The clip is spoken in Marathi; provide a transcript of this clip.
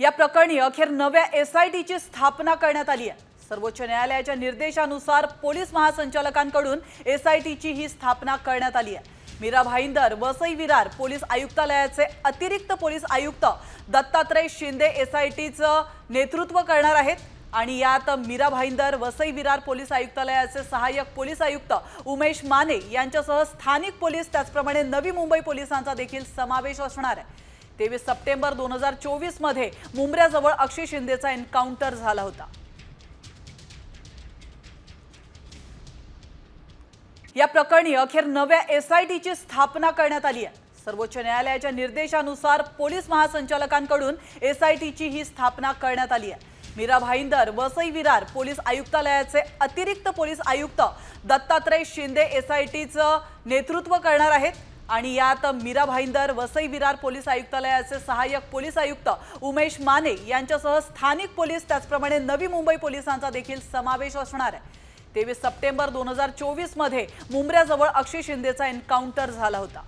या प्रकरणी अखेर नव्या एस आय टीची स्थापना करण्यात आली आहे. सर्वोच्च न्यायालयाच्या निर्देशानुसार पोलीस महासंचालकांकडून एस आय टीची ही स्थापना करण्यात आली आहे. मीरा भाईंदर वसई विरार पोलीस आयुक्तालयाचे अतिरिक्त पोलीस आयुक्त दत्तात्रय शिंदे एस आय टीचं नेतृत्व करणार आहेत. आणि यात मीरा भाईंदर वसई विरार पोलीस आयुक्तालयाचे सहाय्यक पोलीस आयुक्त उमेश माने यांच्यासह स्थानिक पोलीस त्याचप्रमाणे नवी मुंबई पोलिसांचा देखील समावेश असणार आहे. तेवीस सप्टेंबर दोन हजार चोवीसमध्ये मुंबऱ्याजवळ अक्षय शिंदेचा एन्काउंटर झाला होता. या प्रकरणी अखेर नव्या एस आय टीची स्थापना करण्यात आली आहे. सर्वोच्च न्यायालयाच्या निर्देशानुसार पोलीस महासंचालकांकडून एस आय टीची ही स्थापना करण्यात आली आहे. मीरा भाईंदर वसई विरार पोलीस आयुक्तालयाचे अतिरिक्त पोलीस आयुक्त दत्तात्रय शिंदे एस आय टीचं नेतृत्व करणार आहेत. आणि यात मीरा भाईंदर वसई विरार पोलीस आयुक्तालयाचे सहाय्यक पोलीस आयुक्त उमेश माने यांच्यासह स्थानिक पोलीस त्याचप्रमाणे नवी मुंबई पोलिसांचा देखील समावेश असणार आहे. तेवीस सप्टेंबर दोन हजार चोवीसमध्ये मुंबऱ्याजवळ अक्षय शिंदेचा एन्काउंटर झाला होता.